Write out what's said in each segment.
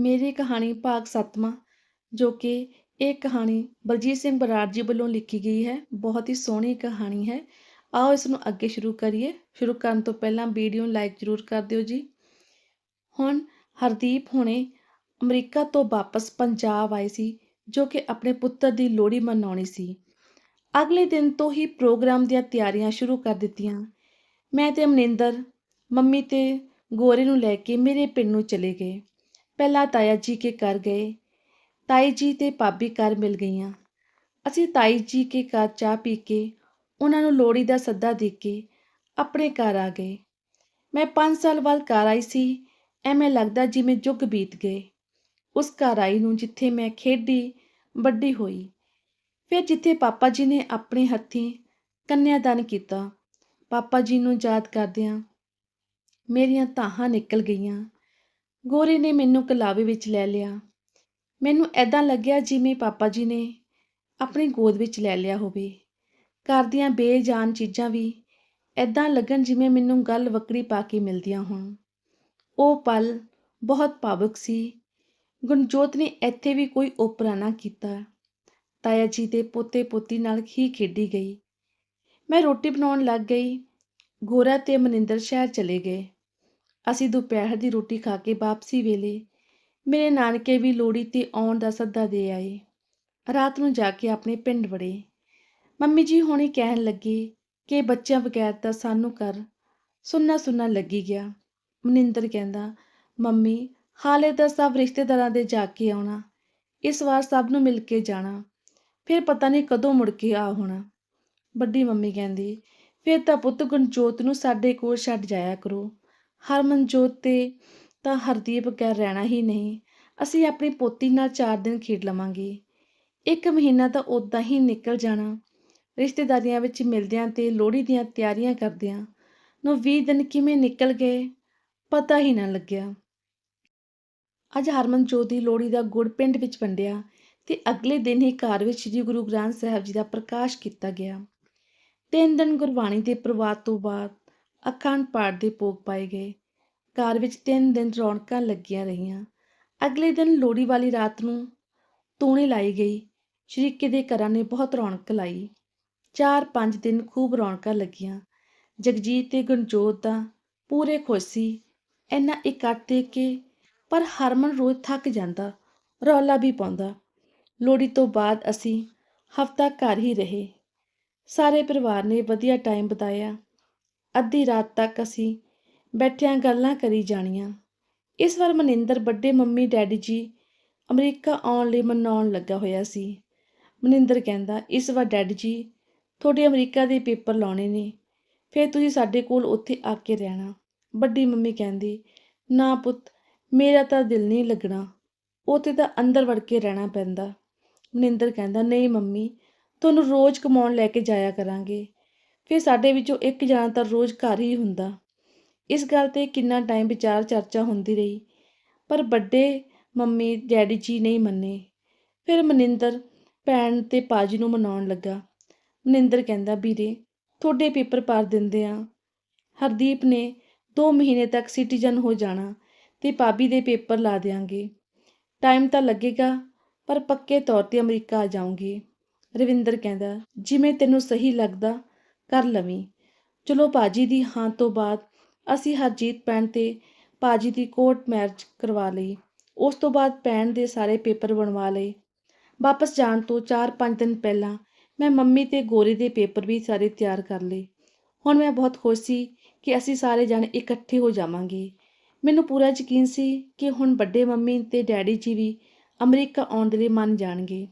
ਮੇਰੀ ਕਹਾਣੀ ਭਾਗ 7ਵਾਂ ਜੋ ਕਿ ਇਹ ਕਹਾਣੀ ਬਲਜੀਤ ਸਿੰਘ ਬਰਾੜ ਜੀ ਵੱਲੋਂ ਲਿਖੀ ਗਈ ਹੈ। ਬਹੁਤ ਹੀ ਸੋਹਣੀ ਕਹਾਣੀ ਹੈ। ਆਓ ਇਸ ਨੂੰ ਅੱਗੇ ਸ਼ੁਰੂ ਕਰੀਏ। ਸ਼ੁਰੂ ਕਰਨ ਤੋਂ ਪਹਿਲਾਂ ਵੀਡੀਓ ਨੂੰ ਲਾਈਕ ਜ਼ਰੂਰ ਕਰ ਦਿਓ ਜੀ। ਹੁਣ ਹਰਦੀਪ ਹੁਣੇ ਅਮਰੀਕਾ ਤੋਂ ਵਾਪਸ ਪੰਜਾਬ ਆਏ ਸੀ, ਜੋ ਕਿ ਆਪਣੇ ਪੁੱਤਰ ਦੀ ਲੋਹੜੀ ਮਨਾਉਣੀ ਸੀ। ਅਗਲੇ ਦਿਨ ਤੋਂ ਹੀ ਪ੍ਰੋਗਰਾਮ ਦੀਆਂ ਤਿਆਰੀਆਂ ਸ਼ੁਰੂ ਕਰ ਦਿੱਤੀਆਂ। ਮੈਂ ਤੇ ਅਮਨਿੰਦਰ, ਮੰਮੀ ਤੇ ਗੋਰੇ ਨੂੰ ਲੈ ਕੇ ਮੇਰੇ ਪਿੰਡ ਨੂੰ ਚਲੇ ਗਏ। ਪਹਿਲਾਂ ਤਾਇਆ ਜੀ ਕੇ ਘਰ ਗਏ। ਤਾਈ ਜੀ ਤੇ ਭਾਬੀ ਘਰ ਮਿਲ ਗਈਆਂ। ਅਸੀਂ ਤਾਈ ਜੀ ਕੇ ਘਰ ਚਾਹ ਪੀ ਕੇ ਉਹਨਾਂ ਨੂੰ ਲੋਹੜੀ ਦਾ ਸੱਦਾ ਦੇ ਕੇ ਆਪਣੇ ਘਰ ਆ ਗਏ। ਮੈਂ 5 ਸਾਲ ਬਾਅਦ ਘਰ ਆਈ ਸੀ, ਐਵੇਂ ਲੱਗਦਾ ਜਿਵੇਂ ਜੁਗ ਬੀਤ ਗਏ। ਉਸ ਘਰ ਆਈ ਨੂੰ ਜਿੱਥੇ ਮੈਂ ਖੇਡੀ, ਵੱਡੀ ਹੋਈ। ਫਿਰ ਜਿੱਥੇ ਪਾਪਾ ਜੀ ਨੇ ਆਪਣੇ ਹੱਥੀਂ ਕੰਨਿਆਦਾਨ ਕੀਤਾ, ਪਾਪਾ ਜੀ ਨੂੰ ਯਾਦ ਕਰਦਿਆਂ ਮੇਰੀਆਂ ਤਾਹਾਂ ਨਿਕਲ ਗਈਆਂ। ਗੋਰੇ ਨੇ ਮੈਨੂੰ ਕਲਾਵੇ ਵਿੱਚ ਲੈ ਲਿਆ। ਮੈਨੂੰ ਐਦਾਂ ਲੱਗਿਆ ਜਿਵੇਂ ਪਾਪਾ ਜੀ ਨੇ ਆਪਣੀ ਗੋਦ ਵਿੱਚ ਲੈ ਲਿਆ ਹੋਵੇ। ਘਰ ਦੀਆਂ ਬੇਜਾਨ ਚੀਜ਼ਾਂ ਵੀ ਐਦਾਂ ਲੱਗਣ ਜਿਵੇਂ ਮੈਨੂੰ ਗੱਲ ਵਕੜੀ ਪਾ ਕੇ ਮਿਲਦੀਆਂ ਹੋਣ। ਉਹ ਪਲ ਬਹੁਤ ਭਾਵੁਕ ਸੀ। ਗੁਣਜੋਤ ਨੇ ਇੱਥੇ ਵੀ ਕੋਈ ਓਪਰਾ ਨਾ ਕੀਤਾ। ਤਾਇਆ ਜੀ ਦੇ ਪੋਤੇ ਪੋਤੀ ਨਾਲ ਹੀ ਖੇਡੀ ਗਈ। ਮੈਂ ਰੋਟੀ ਬਣਾਉਣ ਲੱਗ ਗਈ। ਗੋਰਾ ਤੇ ਮਨਿੰਦਰ ਸ਼ਹਿਰ ਚਲੇ ਗਏ। ਅਸੀਂ ਦੁਪਹਿਰ ਦੀ ਰੋਟੀ ਖਾ ਕੇ ਵਾਪਸੀ ਵੇਲੇ ਮੇਰੇ ਨਾਨਕੇ ਵੀ ਲੋੜੀ ਤੇ ਆਉਣ ਦਾ ਸੱਦਾ ਦੇ ਆਏ। ਰਾਤ ਨੂੰ ਜਾ ਕੇ ਆਪਣੇ ਪਿੰਡ ਵੜੇ। ਮੰਮੀ ਜੀ ਹੁਣੇ ਕਹਿਣ ਲੱਗੇ ਕਿ ਬੱਚਿਆਂ ਬਗੈਰ ਤਾਂ ਸਾਨੂੰ ਕਰ ਸੁੰਨਾ ਸੁੰਨਾ ਲੱਗੀ ਗਿਆ। ਮਨਿੰਦਰ ਕਹਿੰਦਾ, ਮੰਮੀ, ਹਾਲੇ ਤਾਂ ਸਭ ਰਿਸ਼ਤੇਦਾਰਾਂ ਦੇ ਜਾ ਕੇ ਆਉਣਾ। ਇਸ ਵਾਰ ਸਭ ਨੂੰ ਮਿਲ ਕੇ ਜਾਣਾ। ਫਿਰ ਪਤਾ ਨਹੀਂ ਕਦੋਂ ਮੁੜ ਕੇ ਆ ਹੋਣਾ। ਵੱਡੀ ਮੰਮੀ ਕਹਿੰਦੀ, ਫਿਰ ਤਾਂ ਪੁੱਤ ਗੁਣਜੋਤ ਨੂੰ ਸਾਡੇ ਕੋਲ ਛੱਡ ਜਾਇਆ ਕਰੋ। ਹਰਮਨਜੋਤ ਤੇ ਤਾਂ ਹਰਦੀਪ ਬਗੈਰ ਰਹਿਣਾ ਹੀ ਨਹੀਂ। ਅਸੀਂ ਆਪਣੀ ਪੋਤੀ ਨਾਲ 4 ਦਿਨ ਖੇਡ ਲਵਾਂਗੇ। ਇੱਕ ਮਹੀਨਾ ਤਾਂ ਉਦਾਂ ਹੀ ਨਿਕਲ ਜਾਣਾ। ਰਿਸ਼ਤੇਦਾਰੀਆਂ ਵਿੱਚ ਮਿਲਦਿਆਂ ਤੇ ਲੋਹੜੀ ਦੀਆਂ ਤਿਆਰੀਆਂ ਕਰਦਿਆਂ ਨੂੰ 20 ਦਿਨ ਕਿਵੇਂ ਨਿਕਲ ਗਏ, ਪਤਾ ਹੀ ਨਾ ਲੱਗਿਆ। ਅੱਜ ਹਰਮਨਜੋਤ ਦੀ ਲੋਹੜੀ ਦਾ ਗੁੜ ਪਿੰਡ ਵਿੱਚ ਵੰਡਿਆ ਤੇ ਅਗਲੇ ਦਿਨ ਹੀ ਘਰ ਵਿੱਚ ਸ੍ਰੀ ਗੁਰੂ ਗ੍ਰੰਥ ਸਾਹਿਬ ਜੀ ਦਾ ਪ੍ਰਕਾਸ਼ ਕੀਤਾ ਗਿਆ। ਤਿੰਨ ਦਿਨ ਗੁਰਬਾਣੀ ਦੇ ਪ੍ਰਵਾਦ ਤੋਂ ਬਾਅਦ ਅਖੰਡ ਪਾਠ ਦੇ ਭੋਗ ਪਾਏ ਗਏ। ਘਰ ਵਿੱਚ ਤਿੰਨ ਦਿਨ ਰੌਣਕਾਂ ਲੱਗੀਆਂ ਰਹੀਆਂ। ਅਗਲੇ ਦਿਨ ਲੋਹੜੀ ਵਾਲੀ ਰਾਤ ਨੂੰ ਤੂਣੀ ਲਾਈ ਗਈ। ਸ਼ਰੀਕੇ ਦੇ ਘਰਾਂ ਨੇ ਬਹੁਤ ਰੌਣਕ ਲਾਈ। ਚਾਰ ਪੰਜ ਦਿਨ ਖੂਬ ਰੌਣਕਾਂ ਲੱਗੀਆਂ। ਜਗਜੀਤ ਤੇ ਗਣਜੋਤ ਦਾ ਪੂਰੇ ਖੁਸ਼ ਸੀ। ਇੰਨਾ ਇਕੱਠ ਦੇ ਕੇ ਪਰ ਹਰਮਨ ਰੋਜ਼ ਥੱਕ ਜਾਂਦਾ, ਰੌਲਾ ਵੀ ਪਾਉਂਦਾ। ਲੋਹੜੀ ਤੋਂ ਬਾਅਦ ਅਸੀਂ ਹਫਤਾ ਘਰ ਹੀ ਰਹੇ। ਸਾਰੇ ਪਰਿਵਾਰ ਨੇ ਵਧੀਆ ਟਾਈਮ ਬਿਤਾਇਆ। ਅੱਧੀ ਰਾਤ ਤੱਕ ਅਸੀਂ ਬੈਠਿਆਂ ਗੱਲਾਂ ਕਰੀ ਜਾਣੀਆਂ। ਇਸ ਵਾਰ ਮਨਿੰਦਰ ਵੱਡੇ ਮੰਮੀ ਡੈਡੀ ਜੀ ਅਮਰੀਕਾ ਆਉਣ ਲਈ ਮਨਾਉਣ ਲੱਗਾ ਹੋਇਆ ਸੀ। ਮਨਿੰਦਰ ਕਹਿੰਦਾ, ਇਸ ਵਾਰ ਡੈਡੀ ਜੀ, ਤੁਹਾਡੇ ਅਮਰੀਕਾ ਦੇ ਪੇਪਰ ਲਾਉਣੇ ਨੇ। ਫਿਰ ਤੁਸੀਂ ਸਾਡੇ ਕੋਲ ਉੱਥੇ ਆ ਕੇ ਰਹਿਣਾ। ਵੱਡੀ ਮੰਮੀ ਕਹਿੰਦੀ, ਨਾ ਪੁੱਤ, ਮੇਰਾ ਤਾਂ ਦਿਲ ਨਹੀਂ ਲੱਗਣਾ। ਉੱਥੇ ਤਾਂ ਅੰਦਰ ਵੜ ਕੇ ਰਹਿਣਾ ਪੈਂਦਾ। ਮਨਿੰਦਰ ਕਹਿੰਦਾ, ਨਹੀਂ ਮੰਮੀ, ਤੁਹਾਨੂੰ ਰੋਜ਼ ਕਮਾਉਣ ਲੈ ਕੇ ਜਾਇਆ ਕਰਾਂਗੇ। ਫਿਰ ਸਾਡੇ ਵਿੱਚੋਂ ਇੱਕ ਜਣਾ ਤਾਂ ਰੋਜ਼ ਘਰ ਹੀ ਹੁੰਦਾ। ਇਸ ਗੱਲ ਤੇ ਕਿੰਨਾ ਟਾਈਮ ਵਿਚਾਰ ਚਰਚਾ ਹੁੰਦੀ ਰਹੀ, ਪਰ ਵੱਡੇ ਮੰਮੀ ਡੈਡੀ ਜੀ ਨਹੀਂ ਮੰਨੇ। ਫਿਰ ਮਨਿੰਦਰ ਭੈਣ ਤੇ ਪਾਜੀ ਨੂੰ ਮਨਾਉਣ ਲੱਗਾ। ਮਨਿੰਦਰ ਕਹਿੰਦਾ, ਵੀਰੇ, ਤੁਹਾਡੇ ਪੇਪਰ ਪਾਰ ਦਿੰਦੇ ਆ। ਹਰਦੀਪ ਨੇ 2 ਮਹੀਨੇ ਤੱਕ ਸਿਟੀਜ਼ਨ ਹੋ ਜਾਣਾ ਤੇ ਭਾਬੀ ਦੇ ਪੇਪਰ ਲਾ ਦੇਾਂਗੇ ਟਾਈਮ ਤਾਂ ਲੱਗੇਗਾ, ਪਰ ਪੱਕੇ ਤੌਰ ਤੇ ਅਮਰੀਕਾ ਆ ਜਾਊਂਗੀ। ਰਵਿੰਦਰ ਕਹਿੰਦਾ, ਜਿਵੇਂ ਤੈਨੂੰ ਸਹੀ ਲੱਗਦਾ ਕਰ ਲਵੀਂ। ਚਲੋ ਪਾਜੀ ਦੀ ਹਾਂ ਤੋਂ ਬਾਅਦ ਅਸੀਂ ਹਰਜੀਤ ਪੈਣ ਤੇ ਪਾਜੀ ਦੀ ਕੋਰਟ ਮੈਰਿਜ ਕਰਵਾ ਲਈ। ਉਸ ਤੋਂ ਬਾਅਦ ਪੈਣ ਦੇ ਸਾਰੇ ਪੇਪਰ ਬਣਵਾ ਲਏ। ਵਾਪਸ ਜਾਣ ਤੋਂ 4-5 ਦਿਨ ਪਹਿਲਾਂ ਮੈਂ ਮੰਮੀ ਤੇ ਗੋਰੀ ਦੇ ਪੇਪਰ ਵੀ ਸਾਰੇ ਤਿਆਰ ਕਰ ਲਏ। ਹੁਣ ਮੈਂ ਬਹੁਤ ਖੁਸ਼ ਸੀ ਕਿ ਅਸੀਂ ਸਾਰੇ ਜਣੇ ਇਕੱਠੇ ਹੋ ਜਾਵਾਂਗੇ। ਮੈਨੂੰ ਪੂਰਾ ਯਕੀਨ ਸੀ ਕਿ ਹੁਣ ਵੱਡੇ ਮੰਮੀ ਤੇ ਡੈਡੀ ਜੀ ਵੀ ਅਮਰੀਕਾ ਆਉਣ ਦੇ ਲਈ ਮੰਨ ਜਾਣਗੇ।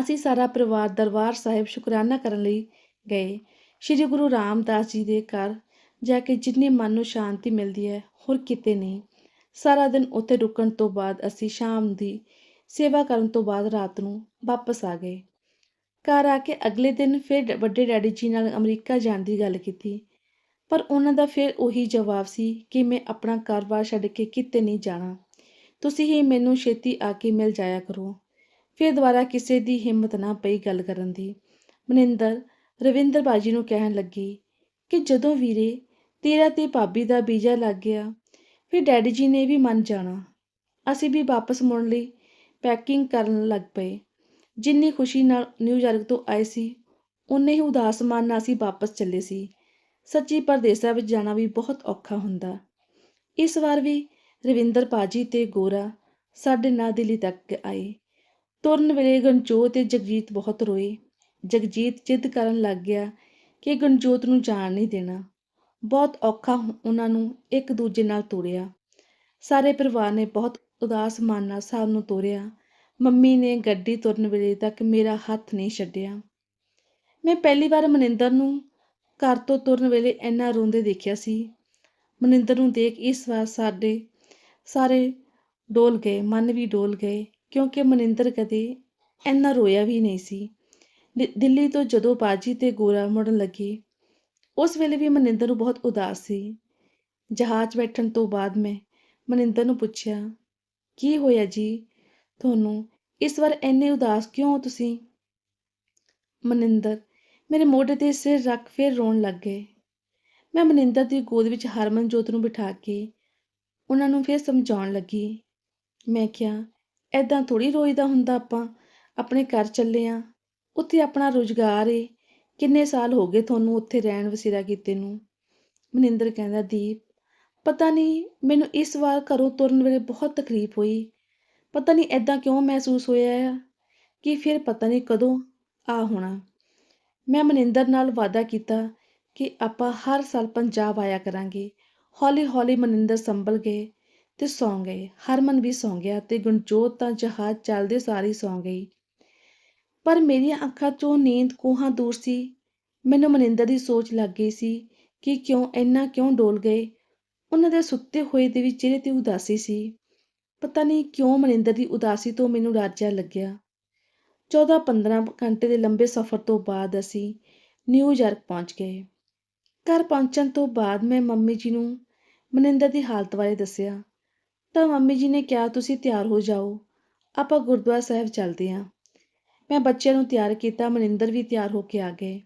ਅਸੀਂ ਸਾਰਾ ਪਰਿਵਾਰ ਦਰਬਾਰ ਸਾਹਿਬ ਸ਼ੁਕਰਾਨਾ ਕਰਨ ਲਈ ਗਏ। ਸ਼੍ਰੀ ਗੁਰੂ ਰਾਮਦਾਸ ਜੀ ਦੇ ਘਰ ਜਾ ਕੇ ਜਿੰਨੀ ਮਨ ਨੂੰ ਸ਼ਾਂਤੀ ਮਿਲਦੀ ਹੈ, ਹੋਰ ਕਿਤੇ ਨਹੀਂ। ਸਾਰਾ ਦਿਨ ਉੱਥੇ ਰੁਕਣ ਤੋਂ ਬਾਅਦ ਅਸੀਂ ਸ਼ਾਮ ਦੀ ਸੇਵਾ ਕਰਨ ਤੋਂ ਬਾਅਦ ਰਾਤ ਨੂੰ ਵਾਪਸ ਆ ਗਏ। ਘਰ ਆ ਕੇ ਅਗਲੇ ਦਿਨ ਫਿਰ ਵੱਡੇ ਡੈਡੀ ਜੀ ਨਾਲ ਅਮਰੀਕਾ ਜਾਣ ਦੀ ਗੱਲ ਕੀਤੀ। ਪਰ ਉਹਨਾਂ ਦਾ ਫਿਰ ਉਹੀ ਜਵਾਬ ਸੀ ਕਿ ਮੈਂ ਆਪਣਾ ਕਾਰੋਬਾਰ ਛੱਡ ਕੇ ਕਿਤੇ ਨਹੀਂ ਜਾਣਾ। ਤੁਸੀਂ ਹੀ ਮੈਨੂੰ ਛੇਤੀ ਆ ਕੇ ਮਿਲ ਜਾਇਆ ਕਰੋ। ਫਿਰ ਦੁਬਾਰਾ ਕਿਸੇ ਦੀ ਹਿੰਮਤ ਨਾ ਪਈ ਗੱਲ ਕਰਨ ਦੀ। ਮਨਿੰਦਰ ਰਵਿੰਦਰ ਬਾਜੀ ਨੂੰ ਕਹਿਣ ਲੱਗੀ ਕਿ ਜਦੋਂ ਵੀਰੇ ਤੇਰਾ ਤੇ ਭਾਬੀ ਦਾ ਵੀਜ਼ਾ ਲੱਗ ਗਿਆ, ਫਿਰ ਡੈਡੀ ਜੀ ਨੇ ਵੀ ਮੰਨ ਜਾਣਾ। ਅਸੀਂ ਵੀ ਵਾਪਸ ਮੁੜਨ ਲਈ, ਪੈਕਿੰਗ ਕਰਨ ਲੱਗ ਪਏ। ਜਿੰਨੀ ਖੁਸ਼ੀ ਨਾਲ ਨਿਊਯਾਰਕ ਤੋਂ ਆਏ ਸੀ ਉਨੇ ਹੀ ਉਦਾਸ ਮਨ ਨਾਲ ਅਸੀਂ ਵਾਪਸ ਚੱਲੇ ਸੀ। ਸੱਚੀ ਪਰਦੇਸਾਂ ਵਿੱਚ ਜਾਣਾ ਵੀ ਬਹੁਤ ਔਖਾ ਹੁੰਦਾ। ਇਸ ਵਾਰ ਵੀ ਰਵਿੰਦਰ ਪਾਜੀ ਤੇ ਗੋਰਾ ਸਾਡੇ ਨਾਲ ਦਿੱਲੀ ਤੱਕ ਆਏ। ਤੁਰਨ ਵੇਲੇ ਗਨਜੋਤ ਤੇ ਜਗਜੀਤ ਬਹੁਤ ਰੋਏ। ਜਗਜੀਤ ਜਿੱਦ ਕਰਨ ਲੱਗ ਗਿਆ ਕਿ ਗਣਜੋਤ ਨੂੰ ਜਾਣ ਨਹੀਂ ਦੇਣਾ। ਬਹੁਤ ਔਖਾ ਉਹਨਾਂ ਨੂੰ ਇੱਕ ਦੂਜੇ ਨਾਲ ਤੋੜਿਆ ਸਾਰੇ ਪਰਿਵਾਰ ਨੇ ਬਹੁਤ ਉਦਾਸ ਮਨ ਨਾਲ ਸਭ ਨੂੰ ਤੋਰਿਆ। ਮੰਮੀ ਨੇ ਗੱਡੀ ਤੁਰਨ ਵੇਲੇ ਤੱਕ ਮੇਰਾ ਹੱਥ ਨਹੀਂ ਛੱਡਿਆ। ਮੈਂ ਪਹਿਲੀ ਵਾਰ ਮਨਿੰਦਰ ਨੂੰ ਘਰ ਤੋਂ ਤੁਰਨ ਵੇਲੇ ਇੰਨਾ ਰੋਂਦੇ ਦੇਖਿਆ ਸੀ। ਮਨਿੰਦਰ ਨੂੰ ਦੇਖ ਇਸ ਵਾਰ ਸਾਡੇ ਸਾਰੇ ਡੋਲ ਗਏ, ਮਨ ਵੀ ਡੋਲ ਗਏ, ਕਿਉਂਕਿ ਮਨਿੰਦਰ ਕਦੇ ਇੰਨਾ ਰੋਇਆ ਵੀ ਨਹੀਂ ਸੀ। ਦਿੱਲੀ ਤੋਂ ਜਦੋਂ ਬਾਜੀ ਤੇ ਗੋਰਾ ਮੁੜਨ ਲੱਗੇ, ਉਸ ਵੇਲੇ ਵੀ ਮਨਿੰਦਰ ਨੂੰ ਬਹੁਤ ਉਦਾਸ ਸੀ। ਜਹਾਜ਼ ਬੈਠਣ ਤੋਂ ਬਾਅਦ ਮੈਂ ਮਨਿੰਦਰ ਨੂੰ ਪੁੱਛਿਆ, ਕੀ ਹੋਇਆ ਜੀ? ਤੁਹਾਨੂੰ ਇਸ ਵਾਰ ਇੰਨੇ ਉਦਾਸ ਕਿਉਂ ਹੋ ਤੁਸੀਂ? ਮਨਿੰਦਰ ਮੇਰੇ ਮੋਢੇ ਤੇ ਸਿਰ ਰੱਖ ਫਿਰ ਰੋਣ ਲੱਗ ਗਏ। ਮੈਂ ਮਨਿੰਦਰ ਦੀ ਗੋਦ ਵਿੱਚ ਹਰਮਨਜੋਤ ਨੂੰ ਬਿਠਾ ਕੇ ਉਹਨਾਂ ਨੂੰ ਫਿਰ ਸਮਝਾਉਣ ਲੱਗੀ। ਮੈਂ ਕਿਹਾ ਐਦਾਂ ਥੋੜੀ ਰੋਈਦਾ ਹੁੰਦਾ ਆਪਾਂ, ਆਪਣੇ ਘਰ ਚੱਲੇ ਆ। ਉੱਥੇ ਆਪਣਾ ਰੁਜ਼ਗਾਰ ਏ। ਕਿੰਨੇ ਸਾਲ ਹੋ ਗਏ ਤੁਹਾਨੂੰ ਉੱਥੇ ਰਹਿਣ ਵਸੇਰਾ ਕੀਤੇ ਨੂੰ? ਮਨਿੰਦਰ ਕਹਿੰਦਾ, ਦੀਪ, ਪਤਾ ਨਹੀਂ, ਮੈਨੂੰ ਇਸ ਵਾਰ ਘਰੋਂ ਤੁਰਨ ਵੇਲੇ ਬਹੁਤ ਤਕਲੀਫ ਹੋਈ। ਪਤਾ ਨਹੀਂ ਐਦਾਂ ਕਿਉਂ ਮਹਿਸੂਸ ਹੋਇਆ ਆ, ਕਿ ਫਿਰ ਪਤਾ ਨਹੀਂ ਕਦੋਂ ਆ ਹੋਣਾ। ਮੈਂ ਮਨਿੰਦਰ ਨਾਲ ਵਾਅਦਾ ਕੀਤਾ ਕਿ ਆਪਾਂ ਹਰ ਸਾਲ ਪੰਜਾਬ ਆਇਆ ਕਰਾਂਗੇ। ਹੌਲੀ ਹੌਲੀ ਮਨਿੰਦਰ ਸੰਭਲ ਗਏ ਤੇ ਸੌਂ ਗਏ। ਹਰਮਨ ਵੀ ਸੌਂ ਗਿਆ ਤੇ ਗੁਣਜੋਤ ਤਾਂ ਜਹਾਜ਼ ਚੱਲਦੇ ਸਾਰੀ ਸੌਂ ਗਈ। ਪਰ ਮੇਰੀਆਂ ਅੱਖਾਂ 'ਚੋਂ ਨੀਂਦ ਕੋਹਾਂ ਦੂਰ ਸੀ। ਮੈਨੂੰ ਮਨਿੰਦਰ ਦੀ ਸੋਚ ਲੱਗ ਗਈ ਸੀ ਕਿ ਕਿਉਂ ਇੰਨਾ ਕਿਉਂ ਡੋਲ ਗਏ। ਉਹਨਾਂ ਦੇ ਸੁੱਤੇ ਹੋਏ ਦੇ ਵੀ ਚਿਹਰੇ ਤੇ ਉਦਾਸੀ ਸੀ। ਪਤਾ ਨਹੀਂ ਕਿਉਂ ਮਨਿੰਦਰ ਦੀ ਉਦਾਸੀ ਤੋਂ ਮੈਨੂੰ ਡਰ ਲੱਗਿਆ। 14-15 ਘੰਟੇ ਦੇ ਲੰਬੇ ਸਫ਼ਰ ਤੋਂ ਬਾਅਦ ਅਸੀਂ ਨਿਊਯਾਰਕ ਪਹੁੰਚ ਗਏ। ਘਰ ਪਹੁੰਚਣ ਤੋਂ ਬਾਅਦ ਮੈਂ ਮੰਮੀ ਜੀ ਨੂੰ ਮਨਿੰਦਰ ਦੀ ਹਾਲਤ ਬਾਰੇ ਦੱਸਿਆ। ਤਾਂ ਮੰਮੀ ਜੀ ਨੇ ਕਿਹਾ, ਤੁਸੀਂ ਤਿਆਰ ਹੋ ਜਾਓ। ਆਪਾਂ ਗੁਰਦੁਆਰਾ ਸਾਹਿਬ ਚੱਲਦੇ ਹਾਂ। ਮੈਂ ਬੱਚਿਆਂ ਨੂੰ ਤਿਆਰ ਕੀਤਾ, ਮਨਿੰਦਰ ਵੀ ਤਿਆਰ ਹੋ ਕੇ ਆ ਗਏ।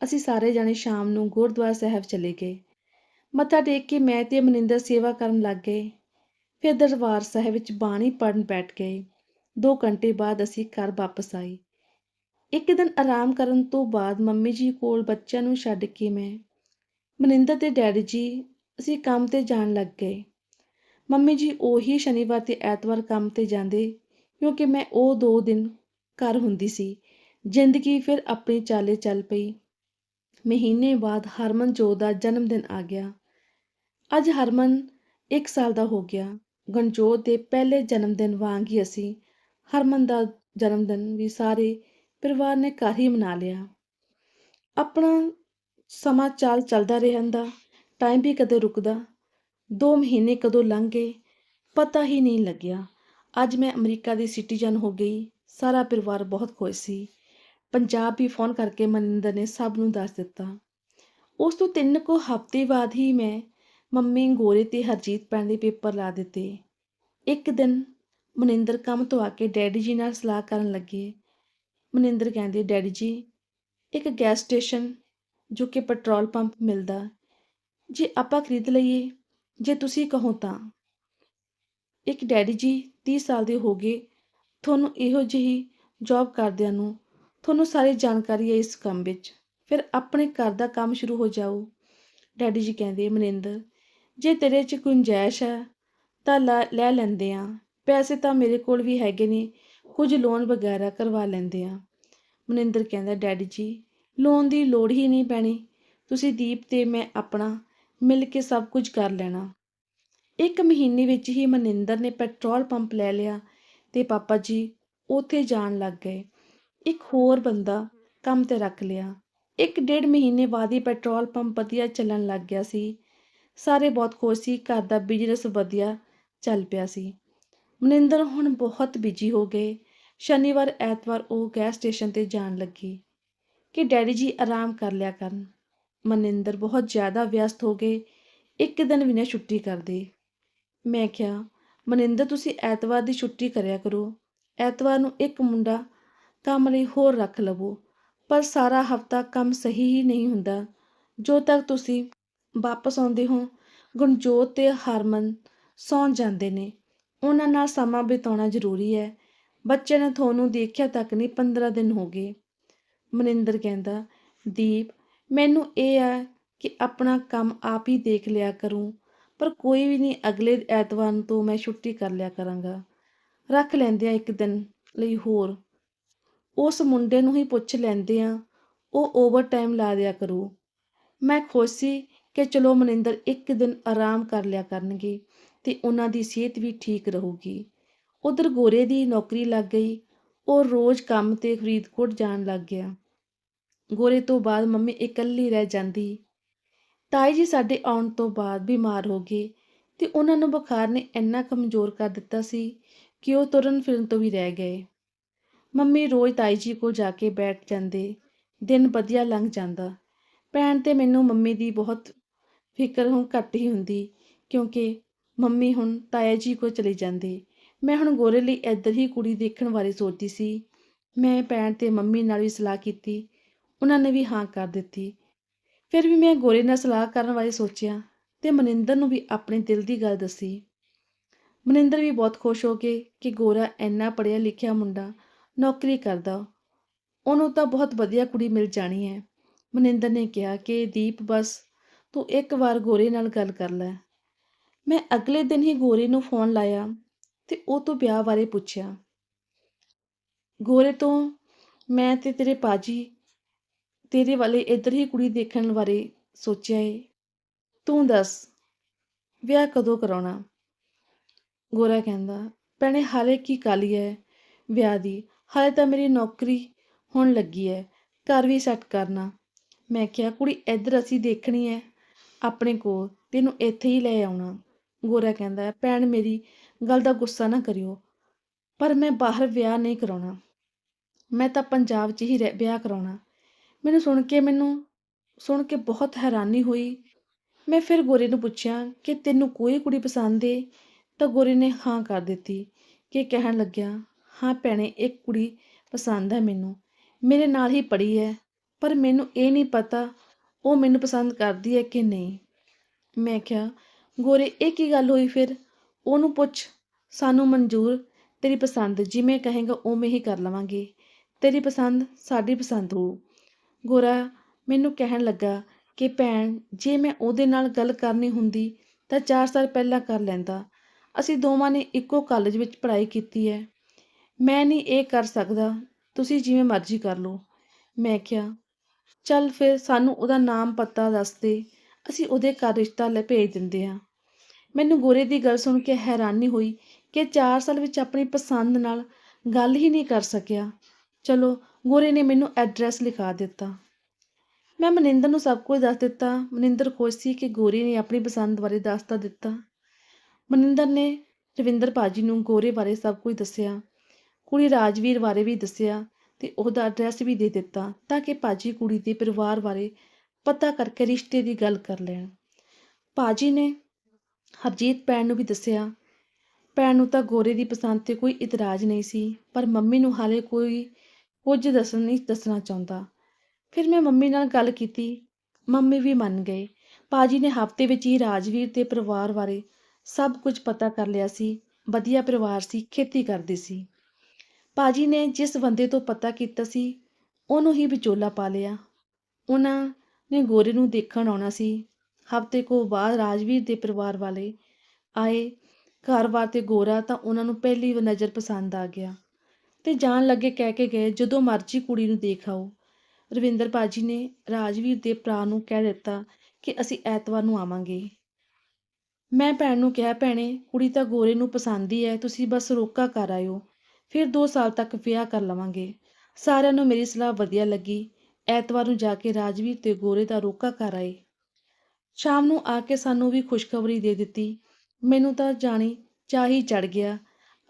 ਅਸੀਂ ਸਾਰੇ ਜਾਣੇ ਸ਼ਾਮ ਨੂੰ ਗੁਰਦੁਆਰਾ ਸਾਹਿਬ ਚਲੇ ਗਏ। ਮੱਥਾ ਟੇਕ ਕੇ ਮੈਂ ਤੇ ਮਨਿੰਦਰ ਸੇਵਾ ਕਰਨ ਲੱਗ ਗਏ। ਫਿਰ ਦਰਬਾਰ ਸਾਹਿਬ ਵਿੱਚ ਬਾਣੀ ਪੜਨ ਬੈਠ ਗਏ। 2 ਘੰਟੇ ਬਾਅਦ ਅਸੀਂ ਘਰ ਵਾਪਸ ਆਏ। ਇੱਕ ਦਿਨ ਆਰਾਮ ਕਰਨ ਤੋਂ ਬਾਅਦ ਮੰਮੀ ਜੀ ਕੋਲ ਬੱਚਿਆਂ ਨੂੰ ਛੱਡ ਕੇ ਮੈਂ, ਮਨਿੰਦਰ ਤੇ ਡੈਡੀ ਜੀ, ਅਸੀਂ ਕੰਮ ਤੇ ਜਾਣ ਲੱਗ ਗਏ। ਮੰਮੀ ਜੀ ਉਹੀ ਸ਼ਨੀਵਾਰ ਤੇ ਐਤਵਾਰ ਕੰਮ ਤੇ ਜਾਂਦੇ, ਕਿਉਂਕਿ ਮੈਂ ਉਹ ਦੋ ਦਿਨ ਘਰ ਹੁੰਦੀ ਸੀ। ਜ਼ਿੰਦਗੀ ਫਿਰ ਆਪਣੀ ਚਾਲੇ ਚੱਲ ਪਈ। ਮਹੀਨੇ ਬਾਅਦ ਹਰਮਨ ਹਰਮਨਜੋਤ ਦਾ ਜਨਮ ਦਿਨ ਆ ਗਿਆ। ਅੱਜ ਹਰਮਨ 1 ਸਾਲ ਦਾ ਹੋ ਗਿਆ। ਗਣਜੋਤ ਦੇ ਪਹਿਲੇ ਜਨਮ ਦਿਨ ਵਾਂਗ ਹੀ ਅਸੀਂ ਹਰਮਨ ਦਾ ਜਨਮ ਦਿਨ ਵੀ ਸਾਰੇ ਪਰਿਵਾਰ ਨੇ ਘਰ ਹੀ ਮਨਾ ਲਿਆ। ਆਪਣਾ ਸਮਾਂ ਚਾਲ ਚੱਲਦਾ ਰਹਿੰਦਾ ਟਾਈਮ ਵੀ ਕਦੇ ਰੁਕਦਾ। 2 ਮਹੀਨੇ ਕਦੋਂ ਲੰਘ ਗਏ, ਪਤਾ ਹੀ ਨਹੀਂ ਲੱਗਿਆ। ਅੱਜ ਮੈਂ ਅਮਰੀਕਾ ਦੀ ਸਿਟੀਜ਼ਨ ਹੋ ਗਈ। ਸਾਰਾ ਪਰਿਵਾਰ ਬਹੁਤ ਖੁਸ਼ ਸੀ। ਪੰਜਾਬ ਵੀ ਫੋਨ ਕਰਕੇ ਮਨਿੰਦਰ ਨੇ ਸਭ ਨੂੰ ਦੱਸ ਦਿੱਤਾ। ਉਸ ਤੋਂ ਤਿੰਨ ਕੁ ਹਫ਼ਤੇ ਬਾਅਦ ਹੀ ਮੈਂ ਮੰਮੀ ਗੋਰੇ ਤੇ ਹਰਜੀਤ ਪੈਣ ਦੇ ਪੇਪਰ ਲਾ ਦਿੱਤੇ। ਇੱਕ ਦਿਨ ਮਨਿੰਦਰ ਕੰਮ ਤੋਂ ਆ ਕੇ ਡੈਡੀ ਜੀ ਨਾਲ ਸਲਾਹ ਕਰਨ ਲੱਗੇ। ਮਨਿੰਦਰ ਕਹਿੰਦੇ, ਡੈਡੀ ਜੀ, ਇੱਕ ਗੈਸ ਸਟੇਸ਼ਨ ਜੋ ਕਿ ਪੈਟਰੋਲ ਪੰਪ ਮਿਲਦਾ, ਜੇ ਆਪਾਂ ਖਰੀਦ ਲਈਏ, ਜੇ ਤੁਸੀਂ ਕਹੋ ਤਾਂ। ਇੱਕ ਡੈਡੀ ਜੀ 30 ਸਾਲ ਦੇ ਹੋ ਗਏ ਤੁਹਾਨੂੰ ਇਹੋ ਜਿਹੀ ਜੌਬ ਕਰਦਿਆਂ ਨੂੰ ਤੁਹਾਨੂੰ ਸਾਰੀ ਜਾਣਕਾਰੀ ਹੈ ਇਸ ਕੰਮ ਵਿੱਚ। ਫਿਰ ਆਪਣੇ ਘਰ ਦਾ ਕੰਮ ਸ਼ੁਰੂ ਹੋ ਜਾਓ। ਡੈਡੀ ਜੀ ਕਹਿੰਦੇ, ਮਨਿੰਦਰ, ਜੇ ਤੇਰੇ 'ਚ ਗੁੰਜਾਇਸ਼ ਹੈ ਤਾਂ ਲੈ ਲੈ ਲੈਂਦੇ ਆ। ਪੈਸੇ ਤਾਂ ਮੇਰੇ ਕੋਲ ਵੀ ਹੈਗੇ ਨੇ, ਕੁਝ ਲੋਨ ਵਗੈਰਾ ਕਰਵਾ ਲੈਂਦੇ ਆ। ਮਨਿੰਦਰ ਕਹਿੰਦਾ, ਡੈਡੀ ਜੀ ਲੋਨ ਦੀ ਲੋੜ ਹੀ ਨਹੀਂ ਪੈਣੀ। ਤੁਸੀਂ ਦੀਪ ਤੇ ਮੈਂ ਆਪਣਾ ਮਿਲ ਕੇ ਸਭ ਕੁਝ ਕਰ ਲੈਣਾ। ਇੱਕ ਮਹੀਨੇ ਵਿੱਚ ਹੀ ਮਨਿੰਦਰ ਨੇ ਪੈਟਰੋਲ ਪੰਪ ਲੈ ਲਿਆ। ਤੇ ਪਾਪਾ ਜੀ ਉੱਥੇ ਜਾਣ ਲੱਗ ਗਏ। ਇੱਕ ਹੋਰ ਬੰਦਾ ਕੰਮ ਤੇ ਰੱਖ ਲਿਆ। ਇੱਕ ਡੇਢ ਮਹੀਨੇ ਬਾਅਦ ਹੀ ਪੈਟਰੋਲ ਪੰਪ ਵਧੀਆ ਚੱਲਣ ਲੱਗ ਗਿਆ ਸੀ। ਸਾਰੇ ਬਹੁਤ ਖੁਸ਼ ਸੀ, ਘਰ ਦਾ ਬਿਜ਼ਨਸ ਵਧੀਆ ਚੱਲ ਪਿਆ ਸੀ। ਮਨਿੰਦਰ ਹੁਣ ਬਹੁਤ ਬਿਜ਼ੀ ਹੋ ਗਏ। ਸ਼ਨੀਵਾਰ, ਐਤਵਾਰ ਉਹ ਗੈਸ ਸਟੇਸ਼ਨ ਤੇ ਜਾਣ ਲੱਗੀ ਕਿ ਡੈਡੀ ਜੀ ਆਰਾਮ ਕਰ ਲਿਆ ਕਰਨ। ਮਨਿੰਦਰ ਬਹੁਤ ਜ਼ਿਆਦਾ ਵਿਅਸਤ ਹੋ ਗਏ। ਇੱਕ ਦਿਨ ਵੀ ਨਾ ਛੁੱਟੀ ਕਰਦੇ। ਮੈਂ ਕਿਹਾ ਮਨਿੰਦਰ, ਤੁਸੀਂ ਐਤਵਾਰ ਦੀ ਛੁੱਟੀ ਕਰਿਆ ਕਰੋ। ਐਤਵਾਰ ਨੂੰ ਇੱਕ ਮੁੰਡਾ ਕੰਮ ਲਈ ਹੋਰ ਰੱਖ ਲਵੋ, ਪਰ ਸਾਰਾ ਹਫਤਾ ਕੰਮ ਸਹੀ ਹੀ ਨਹੀਂ ਹੁੰਦਾ। ਜੋ ਤੱਕ ਤੁਸੀਂ ਵਾਪਸ ਆਉਂਦੇ ਹੋ, ਗੁਣਜੋਤ ਤੇ ਹਰਮਨ ਸੌਂ ਜਾਂਦੇ ਨੇ। ਉਹਨਾਂ ਨਾਲ ਸਮਾਂ ਬਿਤਾਉਣਾ ਜ਼ਰੂਰੀ ਹੈ। ਬੱਚੇ ਨੇ ਤੁਹਾਨੂੰ ਦੇਖਿਆ ਤੱਕ ਨਹੀਂ 15 ਦਿਨ ਹੋ ਗਏ। ਮਨਿੰਦਰ ਕਹਿੰਦਾ, ਦੀਪ, ਮੈਨੂੰ ਇਹ ਆ ਕਿ ਆਪਣਾ ਕੰਮ ਆਪ ਹੀ ਦੇਖ ਲਿਆ ਕਰੂੰ। ਪਰ ਕੋਈ ਵੀ ਨਹੀਂ, ਅਗਲੇ ਐਤਵਾਰ ਤੋਂ ਮੈਂ ਛੁੱਟੀ ਕਰ ਲਿਆ ਕਰਾਂਗਾ। ਰੱਖ ਲੈਂਦੇ ਆ ਇੱਕ ਦਿਨ ਲਈ ਹੋਰ। ਉਸ ਮੁੰਡੇ ਨੂੰ ਹੀ ਪੁੱਛ ਲੈਂਦੇ ਆ, ਉਹ ਓਵਰ ਟਾਈਮ ਲਾ ਦਿਆ ਕਰੂ। ਮੈਂ ਖੁਸ਼ ਸੀ ਕਿ ਚਲੋ ਮਨਿੰਦਰ ਇੱਕ ਦਿਨ ਆਰਾਮ ਕਰ ਲਿਆ ਕਰਨਗੇ ਤੇ ਉਹਨਾਂ ਦੀ ਸਿਹਤ ਵੀ ਠੀਕ ਰਹੂਗੀ। ਉਧਰ ਗੋਰੇ ਦੀ ਨੌਕਰੀ ਲੱਗ ਗਈ, ਉਹ ਰੋਜ਼ ਕੰਮ ਤੇ ਫਰੀਦਕੋਟ ਜਾਣ ਲੱਗ ਗਿਆ। ਗੋਰੇ ਤੋਂ ਬਾਅਦ ਮੰਮੀ ਇਕੱਲੀ ਰਹਿ ਜਾਂਦੀ। ਤਾਈ ਜੀ ਸਾਡੇ ਆਉਣ ਤੋਂ ਬਾਅਦ ਬਿਮਾਰ ਹੋ ਗਏ ਤੇ ਉਹਨਾਂ ਨੂੰ ਬੁਖਾਰ ਨੇ ਇੰਨਾ ਕਮਜ਼ੋਰ ਕਰ ਦਿੱਤਾ ਸੀ ਕਿ ਉਹ ਤੁਰਨ ਫਿਰਨ ਤੋਂ ਵੀ ਰਹਿ ਗਏ। ਮੰਮੀ ਰੋਜ਼ ਤਾਈ ਜੀ ਕੋਲ ਜਾ ਕੇ ਬੈਠ ਜਾਂਦੇ, ਦਿਨ ਵਧੀਆ ਲੰਘ ਜਾਂਦਾ। ਭੈਣ ਤੇ ਮੈਨੂੰ ਮੰਮੀ ਦੀ ਬਹੁਤ ਫਿਕਰ ਹੁਣ ਘੱਟ ਹੀ ਹੁੰਦੀ, ਕਿਉਂਕਿ ਮੰਮੀ ਹੁਣ ਤਾਇਆ ਜੀ ਕੋਲ ਚਲੇ ਜਾਂਦੀ। ਮੈਂ ਹੁਣ ਗੋਰੇ ਲਈ ਇੱਧਰ ਹੀ ਕੁੜੀ ਦੇਖਣ ਬਾਰੇ ਸੋਚਦੀ ਸੀ। ਮੈਂ ਭੈਣ ਤੇ ਮੰਮੀ ਨਾਲ ਵੀ ਸਲਾਹ ਕੀਤੀ, ਉਹਨਾਂ ਨੇ ਵੀ ਹਾਂ ਕਰ ਦਿੱਤੀ। ਫਿਰ ਵੀ ਮੈਂ ਗੋਰੇ ਨਾਲ ਸਲਾਹ ਕਰਨ ਬਾਰੇ ਸੋਚਿਆ ਤੇ ਮਨਿੰਦਰ ਨੂੰ ਵੀ ਆਪਣੇ ਦਿਲ ਦੀ ਗੱਲ ਦੱਸੀ। ਮਨਿੰਦਰ ਵੀ ਬਹੁਤ ਖੁਸ਼ ਹੋ ਕੇ ਕਿ ਗੋਰਾ ਇੰਨਾ ਪੜ੍ਹਿਆ ਲਿਖਿਆ ਮੁੰਡਾ ਨੌਕਰੀ ਕਰਦਾ। ਉਹਨੂੰ ਤਾਂ ਬਹੁਤ ਵਧੀਆ ਕੁੜੀ ਮਿਲ ਜਾਣੀ ਹੈ। ਮਨਿੰਦਰ ਨੇ ਕਿਹਾ ਕਿ ਦੀਪ ਬਸ ਤੂੰ ਇੱਕ ਵਾਰ ਗੋਰੇ ਨਾਲ ਗੱਲ ਕਰ ਲੈ। ਮੈਂ ਅਗਲੇ ਦਿਨ ਹੀ ਗੋਰੇ ਨੂੰ ਫੋਨ ਲਾਇਆ ਤੇ ਉਹ ਤੋਂ ਵਿਆਹ ਬਾਰੇ ਪੁੱਛਿਆ। ਗੋਰੇ ਤੋਂ, ਮੈਂ ਤੇ ਤੇਰੇ ਪਾਜੀ ਤੇਰੇ ਵਾਲੇ ਇੱਧਰ ਹੀ ਕੁੜੀ ਦੇਖਣ ਬਾਰੇ ਸੋਚਿਆ ਏ। ਤੂੰ ਦੱਸ, ਵਿਆਹ ਕਦੋਂ ਕਰਾਉਣਾ? ਗੋਰਾ ਕਹਿੰਦਾ, ਭੈਣੇ ਹਾਲੇ ਕੀ ਕਾਲੀ ਹੈ ਵਿਆਹ ਦੀ? ਹਾਲੇ ਤਾਂ ਮੇਰੀ ਨੌਕਰੀ ਹੋਣ ਲੱਗੀ ਹੈ ਘਰ ਵੀ ਸੈੱਟ ਕਰਨਾ। ਮੈਂ ਕਿਹਾ, ਕੁੜੀ ਇੱਧਰ ਅਸੀਂ ਦੇਖਣੀ ਹੈ ਆਪਣੇ ਕੋਲ, ਤੈਨੂੰ ਇੱਥੇ ਹੀ ਲੈ ਆਉਣਾ। ਗੋਰਾ ਕਹਿੰਦਾ, ਭੈਣ ਮੇਰੀ ਗੱਲ ਦਾ ਗੁੱਸਾ ਨਾ ਕਰਿਓ, ਪਰ ਮੈਂ ਬਾਹਰ ਵਿਆਹ ਨਹੀਂ ਕਰਾਉਣਾ। ਮੈਂ ਤਾਂ ਪੰਜਾਬ 'ਚ ਹੀ ਰਹਿ- ਵਿਆਹ ਕਰਾਉਣਾ। ਮੈਨੂੰ ਸੁਣ ਕੇ, ਮੈਨੂੰ ਸੁਣ ਕੇ ਬਹੁਤ ਹੈਰਾਨੀ ਹੋਈ। ਮੈਂ ਫਿਰ ਗੋਰੇ ਨੂੰ ਪੁੱਛਿਆ ਕਿ ਤੈਨੂੰ ਕੋਈ ਕੁੜੀ ਪਸੰਦ ਏ? ਤਾਂ ਗੋਰੇ ਨੇ ਹਾਂ ਕਰ ਦਿੱਤੀ ਕਿ ਕਹਿਣ ਲੱਗਿਆ, ਹਾਂ ਭੈਣੇ, ਇੱਕ ਕੁੜੀ ਪਸੰਦ ਹੈ ਮੈਨੂੰ। ਮੇਰੇ ਨਾਲ ਹੀ ਪੜ੍ਹੀ ਹੈ, ਪਰ ਮੈਨੂੰ ਇਹ ਨਹੀਂ ਪਤਾ ਉਹ ਮੈਨੂੰ ਪਸੰਦ ਕਰਦੀ ਹੈ ਕਿ ਨਹੀਂ। ਮੈਂ ਕਿਹਾ, ਗੋਰੇ, ਇਹ ਕੀ ਗੱਲ ਹੋਈ ਫਿਰ? ਉਹਨੂੰ ਪੁੱਛ। ਸਾਨੂੰ ਮਨਜ਼ੂਰ ਤੇਰੀ ਪਸੰਦ, ਜਿਵੇਂ ਕਹੇਗਾ ਉਵੇਂ ਹੀ ਕਰ ਲਵਾਂਗੇ। ਤੇਰੀ ਪਸੰਦ ਸਾਡੀ ਪਸੰਦ ਹੋ ਗੋਰਾ, ਮੈਨੂੰ ਕਹਿਣ ਲੱਗਾ ਕਿ ਭੈਣ, ਜੇ ਮੈਂ ਉਹਦੇ ਨਾਲ ਗੱਲ ਕਰਨੀ ਹੁੰਦੀ ਤਾਂ 4 ਸਾਲ ਪਹਿਲਾਂ ਕਰ ਲੈਂਦਾ। ਅਸੀਂ ਦੋਵਾਂ ਨੇ ਇੱਕੋ ਕਾਲਜ ਵਿੱਚ ਪੜ੍ਹਾਈ ਕੀਤੀ ਹੈ। ਮੈਂ ਨਹੀਂ ਇਹ ਕਰ ਸਕਦਾ, ਤੁਸੀਂ ਜਿਵੇਂ ਮਰਜ਼ੀ ਕਰ ਲਓ। ਮੈਂ ਕਿਹਾ, ਚੱਲ ਫਿਰ ਸਾਨੂੰ ਉਹਦਾ ਨਾਮ ਪਤਾ ਦੱਸ ਦੇ, ਅਸੀਂ ਉਹਦੇ ਘਰ ਰਿਸ਼ਤਾ ਲੈ ਭੇਜ ਦਿੰਦੇ ਹਾਂ। ਮੈਨੂੰ ਗੋਰੇ ਦੀ ਗੱਲ ਸੁਣ ਕੇ ਹੈਰਾਨੀ ਹੋਈ ਕਿ 4 ਸਾਲ ਵਿੱਚ ਆਪਣੀ ਪਸੰਦ ਨਾਲ ਗੱਲ ਹੀ ਨਹੀਂ ਕਰ ਸਕਿਆ। ਚਲੋ ਗੋਰੇ ਨੇ ਮੈਨੂੰ ਐਡਰੈਸ ਲਿਖਾ ਦਿੱਤਾ। ਮੈਂ ਮਨਿੰਦਰ ਨੂੰ ਸਭ ਕੁਝ ਦੱਸ ਦਿੱਤਾ। ਮਨਿੰਦਰ ਖੁਸ਼ ਸੀ ਕਿ ਗੋਰੀ ਨੇ ਆਪਣੀ ਪਸੰਦ ਬਾਰੇ ਦੱਸ ਤਾਂ ਦਿੱਤਾ। ਮਨਿੰਦਰ ਨੇ ਰਵਿੰਦਰ ਪਾਜੀ ਨੂੰ ਗੋਰੇ ਬਾਰੇ ਸਭ ਕੁਝ ਦੱਸਿਆ। ਕੁੜੀ ਰਾਜਵੀਰ ਬਾਰੇ ਵੀ ਦੱਸਿਆ ਤੇ ਉਹਦਾ ਐਡਰੈਸ ਵੀ ਦੇ ਦਿੱਤਾ ਤਾਂ ਕਿ ਪਾਜੀ ਕੁੜੀ ਦੇ ਪਰਿਵਾਰ ਬਾਰੇ ਪਤਾ ਕਰਕੇ ਰਿਸ਼ਤੇ ਦੀ ਗੱਲ ਕਰ ਲੈਣ। ਪਾਜੀ ਨੇ ਹਰਜੀਤ ਭੈਣ ਨੂੰ ਵੀ ਦੱਸਿਆ। ਭੈਣ ਨੂੰ ਤਾਂ ਗੋਰੇ ਦੀ ਪਸੰਦ ਤੇ ਕੋਈ ਇਤਰਾਜ਼ ਨਹੀਂ ਸੀ, ਪਰ ਮੰਮੀ ਨੂੰ ਹਾਲੇ ਕੋਈ ਕੁਝ ਦੱਸਣ ਨਹੀਂ ਦੱਸਣਾ ਚਾਹੁੰਦਾ। ਫਿਰ ਮੈਂ ਮੰਮੀ ਨਾਲ ਗੱਲ ਕੀਤੀ। ਮੰਮੀ ਵੀ ਮੰਨ ਗਏ। ਪਾਜੀ ਨੇ ਹਫ਼ਤੇ ਵਿੱਚ ਹੀ ਰਾਜਵੀਰ ਦੇ ਪਰਿਵਾਰ ਬਾਰੇ ਸਭ ਕੁਝ ਪਤਾ ਕਰ ਲਿਆ ਸੀ। ਵਧੀਆ ਪਰਿਵਾਰ ਸੀ, ਖੇਤੀ ਕਰਦੇ ਸੀ। ਪਾਜੀ ਨੇ ਜਿਸ ਬੰਦੇ ਤੋਂ ਪਤਾ ਕੀਤਾ ਸੀ, ਉਹਨੂੰ ਹੀ ਵਿਚੋਲਾ ਪਾ ਲਿਆ। ਉਹਨਾਂ ਨੇ ਗੋਰੇ ਨੂੰ ਦੇਖਣ ਆਉਣਾ ਸੀ। ਹਫ਼ਤੇ ਕੋ ਬਾਅਦ ਰਾਜਵੀਰ ਦੇ ਪਰਿਵਾਰ ਵਾਲੇ ਆਏ ਘਰ-ਬਾਰ ਤੇ ਗੋਰਾ ਤਾਂ ਉਹਨਾਂ ਨੂੰ ਪਹਿਲੀ ਨਜ਼ਰ ਪਸੰਦ ਆ ਗਿਆ। ਤੇ ਜਾਣ ਲੱਗੇ ਕਹਿ ਕੇ ਗਏ, ਜਦੋਂ ਮਰਜ਼ੀ ਕੁੜੀ ਨੂੰ ਦੇਖ ਆਓ। ਰਵਿੰਦਰ ਪਾਜੀ ਨੇ ਰਾਜਵੀਰ ਦੇ ਭਰਾ ਨੂੰ ਕਹਿ ਦਿੱਤਾ ਕਿ ਅਸੀਂ ਐਤਵਾਰ ਨੂੰ ਆਵਾਂਗੇ। ਮੈਂ ਭੈਣ ਨੂੰ ਕਿਹਾ, ਭੈਣੇ, ਕੁੜੀ ਤਾਂ ਗੋਰੇ ਨੂੰ ਪਸੰਦ ਹੀ ਹੈ, ਤੁਸੀਂ ਬਸ ਰੋਕਾ ਕਰ ਆਇਓ। ਫਿਰ 2 ਸਾਲ ਤੱਕ ਵਿਆਹ ਕਰ ਲਵਾਂਗੇ। ਸਾਰਿਆਂ ਨੂੰ ਮੇਰੀ ਸਲਾਹ ਵਧੀਆ ਲੱਗੀ। ਐਤਵਾਰ ਨੂੰ ਜਾ ਕੇ ਰਾਜਵੀਰ ਤੇ ਗੋਰੇ ਦਾ ਰੋਕਾ ਕਰ ਆਏ। ਸ਼ਾਮ ਨੂੰ ਆ ਕੇ ਸਾਨੂੰ ਵੀ ਖੁਸ਼ਖਬਰੀ ਦੇ ਦਿੱਤੀ। ਮੈਨੂੰ ਤਾਂ ਜਾਣੀ ਚਾਹ ਹੀ ਚੜ ਗਿਆ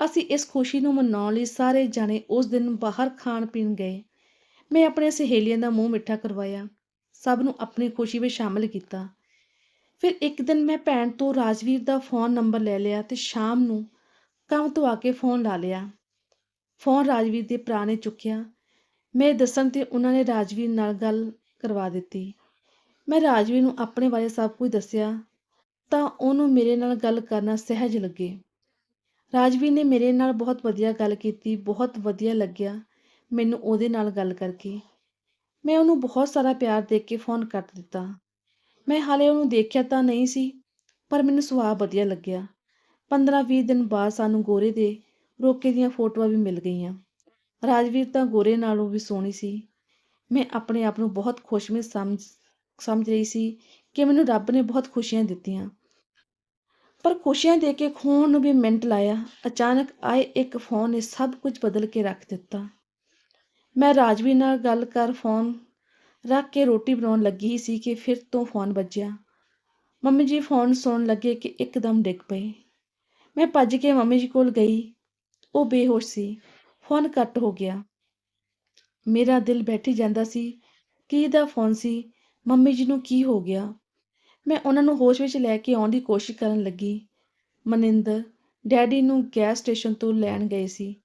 ਅਸੀਂ ਇਸ ਖੁਸ਼ੀ ਨੂੰ ਮਨਾਉਣ ਲਈ ਸਾਰੇ ਜਾਣੇ ਉਸ ਦਿਨ ਬਾਹਰ ਖਾਣ ਪੀਣ ਗਏ। ਮੈਂ ਆਪਣੇ ਸਹੇਲੀਆਂ ਦਾ ਮੂੰਹ ਮਿੱਠਾ ਕਰਵਾਇਆ। ਸਭ ਨੂੰ ਆਪਣੀ ਖੁਸ਼ੀ ਵਿੱਚ ਸ਼ਾਮਲ ਕੀਤਾ। ਫਿਰ ਇੱਕ ਦਿਨ ਮੈਂ ਭੈਣ ਤੋਂ ਰਾਜਵੀਰ ਦਾ ਫੋਨ ਨੰਬਰ ਲੈ ਲਿਆ ਤੇ ਸ਼ਾਮ ਨੂੰ ਕੰਮ ਤੋਂ ਆ ਕੇ ਫੋਨ ਲਾ ਲਿਆ। ਫੋਨ ਰਾਜਵੀਰ ਦੇ ਭਰਾ ਨੇ ਚੁੱਕਿਆ। ਮੇਰੇ ਦੱਸਣ ਤੇ ਉਹਨਾਂ ਨੇ ਰਾਜਵੀਰ ਨਾਲ ਗੱਲ ਕਰਵਾ ਦਿੱਤੀ। ਮੈਂ ਰਾਜਵੀਰ ਨੂੰ ਆਪਣੇ ਬਾਰੇ ਸਭ ਕੁਝ ਦੱਸਿਆ ਤਾਂ ਉਹਨੂੰ ਮੇਰੇ ਨਾਲ ਗੱਲ ਕਰਨਾ ਸਹਿਜ ਲੱਗੇ। ਰਾਜਵੀਰ ਨੇ ਮੇਰੇ ਨਾਲ ਬਹੁਤ ਵਧੀਆ ਗੱਲ ਕੀਤੀ, ਬਹੁਤ ਵਧੀਆ ਲੱਗਿਆ। ਮੈਨੂੰ ਉਹਦੇ ਨਾਲ ਗੱਲ ਕਰਕੇ। ਮੈਂ ਉਹਨੂੰ ਬਹੁਤ ਸਾਰਾ ਪਿਆਰ ਦੇ ਕੇ ਫੋਨ ਕੱਟ ਦਿੱਤਾ। ਮੈਂ ਹਾਲੇ ਉਹਨੂੰ ਦੇਖਿਆ ਤਾਂ ਨਹੀਂ ਸੀ, ਪਰ ਮੈਨੂੰ ਸੁਭਾਅ ਵਧੀਆ ਲੱਗਿਆ। 15-20 ਦਿਨ ਬਾਅਦ ਸਾਨੂੰ ਗੋਰੇ ਦੇ ਰੋਕੇ ਦੀਆਂ ਫੋਟੋਆਂ ਵੀ ਮਿਲ ਗਈਆਂ। ਰਾਜਵੀਰ ਤਾਂ ਗੋਰੇ ਨਾਲੋਂ ਵੀ ਸੋਹਣੀ ਸੀ। ਮੈਂ ਆਪਣੇ ਆਪ ਨੂੰ ਬਹੁਤ ਖੁਸ਼ਮਿਜ਼ ਸਮਝ ਸਮਝ ਰਹੀ ਸੀ ਕਿ ਮੈਨੂੰ ਰੱਬ ਨੇ ਬਹੁਤ ਖੁਸ਼ੀਆਂ ਦਿੱਤੀਆਂ। ਪਰ ਖੁਸ਼ੀਆਂ ਦੇ ਕੇ ਖੋਣ ਨੂੰ ਵੀ ਮਿੰਟ ਲਾਇਆ। ਅਚਾਨਕ ਆਏ ਇੱਕ ਫੋਨ ਨੇ ਸਭ ਕੁਝ ਬਦਲ ਕੇ ਰੱਖ ਦਿੱਤਾ। ਮੈਂ ਰਾਜਵੀ ਨਾਲ ਗੱਲ ਕਰ ਫੋਨ ਰੱਖ ਕੇ ਰੋਟੀ ਬਣਾਉਣ ਲੱਗੀ ਹੀ ਸੀ ਕਿ ਫਿਰ ਤੋਂ ਫੋਨ ਵੱਜਿਆ। ਮੰਮੀ ਜੀ ਫੋਨ ਸੁਣਨ ਲੱਗੇ ਕਿ ਇੱਕਦਮ ਡਿੱਗ ਪਏ। ਮੈਂ ਭੱਜ ਕੇ ਮੰਮੀ ਜੀ ਕੋਲ ਗਈ। ਉਹ ਬੇਹੋਸ਼ ਸੀ। ਫੋਨ ਕੱਟ ਹੋ ਗਿਆ। ਮੇਰਾ ਦਿਲ ਬੈਠੀ ਜਾਂਦਾ ਸੀ। ਕੀ ਦਾ ਫੋਨ ਸੀ? ਮੰਮੀ ਜੀ ਨੂੰ ਕੀ ਹੋ ਗਿਆ? ਮੈਂ ਉਹਨਾਂ ਨੂੰ ਹੋਸ਼ ਵਿੱਚ ਲੈ ਕੇ ਆਉਣ ਦੀ ਕੋਸ਼ਿਸ਼ ਕਰਨ ਲੱਗੀ। ਮਨਿੰਦਰ, ਡੈਡੀ ਨੂੰ ਗੈਸ ਸਟੇਸ਼ਨ ਤੋਂ ਲੈਣ ਗਏ ਸੀ।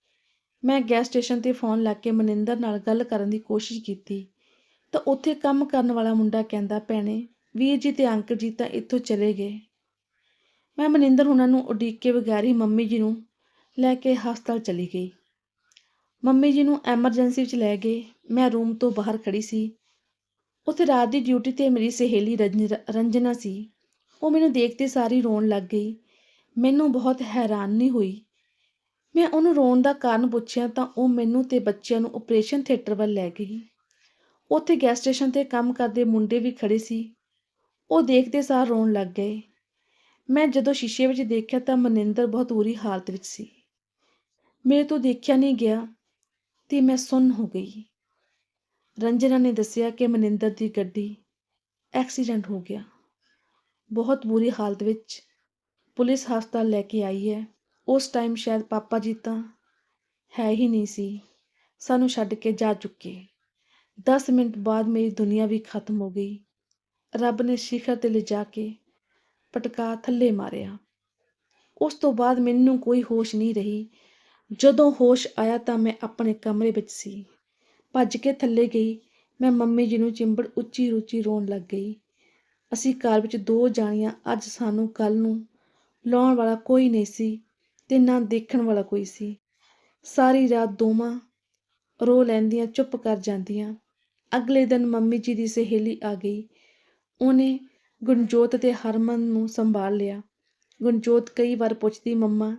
ਮੈਂ ਗੈਸ ਸਟੇਸ਼ਨ ਤੇ ਫੋਨ ਲਾ ਕੇ ਮਨਿੰਦਰ ਨਾਲ ਗੱਲ ਕਰਨ ਦੀ ਕੋਸ਼ਿਸ਼ ਕੀਤੀ। ਤਾਂ ਉੱਥੇ ਕੰਮ ਕਰਨ ਵਾਲਾ ਮੁੰਡਾ ਕਹਿੰਦਾ, ਭੈਣੇ, ਵੀਰ ਜੀ ਤੇ ਅੰਕਲ ਜੀ ਤਾਂ ਇੱਥੋਂ ਚਲੇ ਗਏ। ਮੈਂ ਮਨਿੰਦਰ ਉਹਨਾਂ ਨੂੰ ਉਡੀਕ ਕੇ ਬਗੈਰ ਹੀ ਮੰਮੀ ਜੀ ਨੂੰ ਲੈ ਕੇ ਹਸਪਤਾਲ ਚਲੀ ਗਈ। ਮੰਮੀ ਜੀ ਨੂੰ ਐਮਰਜੈਂਸੀ ਵਿੱਚ ਲੈ ਗਏ। ਮੈਂ ਰੂਮ ਤੋਂ ਬਾਹਰ ਖੜੀ ਸੀ। ਉੱਥੇ ਰਾਤ ਦੀ ਡਿਊਟੀ ਤੇ ਮੇਰੀ ਸਹੇਲੀ ਰੰਜ- ਰੰਜਨਾ ਸੀ। ਉਹ ਮੈਨੂੰ ਦੇਖਦੇ ਸਾਰੀ ਰੋਣ ਲੱਗ ਗਈ। ਮੈਨੂੰ ਬਹੁਤ ਹੈਰਾਨੀ ਹੋਈ। ਮੈਂ ਉਹਨੂੰ ਰੋਣ ਦਾ ਕਾਰਨ ਪੁੱਛਿਆ ਤਾਂ ਉਹ ਮੈਨੂੰ ਤੇ ਬੱਚਿਆਂ ਨੂੰ ਆਪਰੇਸ਼ਨ ਥੀਏਟਰ ਵੱਲ ਲੈ ਗਈ। ਉੱਥੇ ਗੈਸ ਸਟੇਸ਼ਨ ਤੇ ਕੰਮ ਕਰਦੇ ਮੁੰਡੇ ਵੀ ਖੜੇ ਸੀ। ਉਹ ਦੇਖਦੇ ਸਾਰ ਰੋਣ ਲੱਗ ਗਏ। ਮੈਂ ਜਦੋਂ ਸ਼ੀਸ਼ੇ ਵਿੱਚ ਦੇਖਿਆ ਤਾਂ ਮਨਿੰਦਰ ਬਹੁਤ ਬੁਰੀ ਹਾਲਤ ਵਿੱਚ ਸੀ। ਮੇਰੇ ਤੋਂ ਦੇਖਿਆ ਨਹੀਂ ਗਿਆ ਤੇ ਮੈਂ ਸੁੰਨ ਹੋ ਗਈ। ਰੰਜਨਾ ਨੇ ਦੱਸਿਆ ਕਿ ਮਨਿੰਦਰ ਦੀ ਗੱਡੀ ਐਕਸੀਡੈਂਟ ਹੋ ਗਿਆ। ਬਹੁਤ ਬੁਰੀ ਹਾਲਤ ਵਿੱਚ ਪੁਲਿਸ ਹਸਪਤਾਲ ਲੈ ਕੇ ਆਈ ਹੈ। ਉਸ ਟਾਈਮ ਸ਼ਾਇਦ ਪਾਪਾ ਜੀ ਤਾਂ ਹੈ ਹੀ ਨਹੀਂ ਸੀ। ਸਾਨੂੰ ਛੱਡ ਕੇ ਜਾ ਚੁੱਕੇ। 10 ਮਿੰਟ ਬਾਅਦ ਮੇਰੀ ਦੁਨੀਆ ਵੀ ਖਤਮ ਹੋ ਗਈ। ਰੱਬ ਨੇ ਸਿਖਰ ਤੇ ਲਿਜਾ ਕੇ ਪਟਕਾ ਥੱਲੇ ਮਾਰਿਆ। ਉਸ ਤੋਂ ਬਾਅਦ ਮੈਨੂੰ ਕੋਈ ਹੋਸ਼ ਨਹੀਂ ਰਹੀ। ਜਦੋਂ ਹੋਸ਼ ਆਇਆ ਤਾਂ ਮੈਂ ਆਪਣੇ ਕਮਰੇ ਵਿੱਚ ਸੀ। ਭੱਜ ਕੇ ਥੱਲੇ ਗਈ। ਮੈਂ ਮੰਮੀ ਜੀ ਨੂੰ ਚਿੰਬੜ ਉੱਚੀ ਰੁਚੀ ਰੋਣ ਲੱਗ ਗਈ। ਅਸੀਂ ਘਰ ਵਿੱਚ ਦੋ ਜਾਣੀਆਂ ਅੱਜ ਸਾਨੂੰ ਕੱਲ ਨੂੰ ਲਾਉਣ ਵਾਲਾ ਕੋਈ ਨਹੀਂ ਸੀ ਤੇ ਨਾ ਦੇਖਣ ਵਾਲਾ ਕੋਈ ਸੀ। ਸਾਰੀ ਰਾਤ ਦੋਵਾਂ ਰੋ ਲੈਂਦੀਆਂ, ਚੁੱਪ ਕਰ ਜਾਂਦੀਆਂ। ਅਗਲੇ ਦਿਨ ਮੰਮੀ ਜੀ ਦੀ ਸਹੇਲੀ ਆ ਗਈ। ਉਹਨੇ ਗੁਣਜੋਤ ਤੇ ਹਰਮਨ ਨੂੰ ਸੰਭਾਲ ਲਿਆ। ਗੁਣਜੋਤ ਕਈ ਵਾਰ ਪੁੱਛਦੀ, ਮੰਮਾ,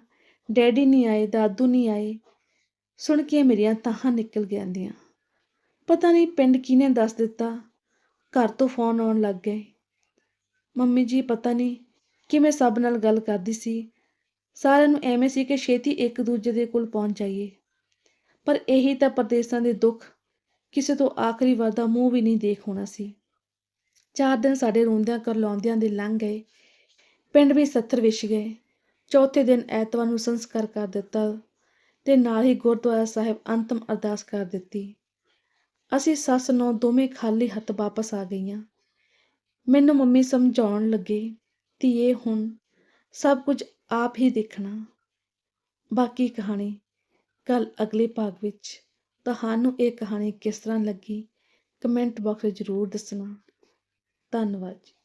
ਡੈਡੀ ਨਹੀਂ ਆਏ, ਦਾਦੂ ਨਹੀਂ ਆਏ। ਸੁਣ ਕੇ ਮੇਰੀਆਂ ਤਾਹਾਂ ਨਿਕਲ ਜਾਂਦੀਆਂ। ਪਤਾ ਨਹੀਂ ਪਿੰਡ ਕਿਹਨੇ ਦੱਸ ਦਿੱਤਾ। ਘਰ ਤੋਂ ਫੋਨ ਆਉਣ ਲੱਗ ਗਏ। ਮੰਮੀ ਜੀ, ਪਤਾ ਨਹੀਂ ਕਿਵੇਂ ਸਭ ਨਾਲ ਗੱਲ ਕਰਦੀ ਸੀ। ਸਾਰਿਆਂ ਨੂੰ ਐਵੇਂ ਸੀ ਕਿ ਛੇਤੀ ਇੱਕ ਦੂਜੇ ਦੇ ਕੋਲ ਪਹੁੰਚ ਜਾਈਏ। ਪਰ ਇਹੀ ਤਾਂ ਪਰਦੇਸਾਂ ਦੇ ਦੁੱਖ, ਕਿਸੇ ਤੋਂ ਆਖਰੀ ਵਾਰ ਦਾ ਮੂੰਹ ਵੀ ਨਹੀਂ ਦੇਖ ਹੋਣਾ ਸੀ। ਚਾਰ ਦਿਨ ਸਾਡੇ ਰੋਂਦਿਆਂ ਕਰਲਾਉਂਦਿਆਂ ਦੇ ਲੰਘ ਗਏ। ਪਿੰਡ ਵੀ ਸੱਥਰ ਵਿਛ ਗਏ। ਚੌਥੇ ਦਿਨ ਐਤਵਾਰ ਨੂੰ ਸੰਸਕਾਰ ਕਰ ਦਿੱਤਾ ਤੇ ਨਾਲ ਹੀ ਗੁਰਦੁਆਰਾ ਸਾਹਿਬ ਅੰਤਮ ਅਰਦਾਸ ਕਰ ਦਿੱਤੀ। ਅਸੀਂ ਸੱਸ ਨੂੰ ਦੋਵੇਂ ਖਾਲੀ ਹੱਥ ਵਾਪਸ ਆ ਗਈਆਂ। ਮੈਨੂੰ ਮੰਮੀ ਸਮਝਾਉਣ ਲੱਗੇ, ਧੀਏ, ਹੁਣ ਸਭ ਕੁਝ ਆਪ ਹੀ ਦੇਖਣਾ। ਬਾਕੀ ਕਹਾਣੀ ਕੱਲ ਅਗਲੇ ਭਾਗ ਵਿੱਚ ਤੁਹਾਨੂੰ ਇਹ ਕਹਾਣੀ ਕਿਸ ਤਰ੍ਹਾਂ ਲੱਗੀ, ਕਮੈਂਟ ਬਾਕਸ ਵਿੱਚ ਜ਼ਰੂਰ ਦੱਸਣਾ। ਧੰਨਵਾਦ ਜੀ।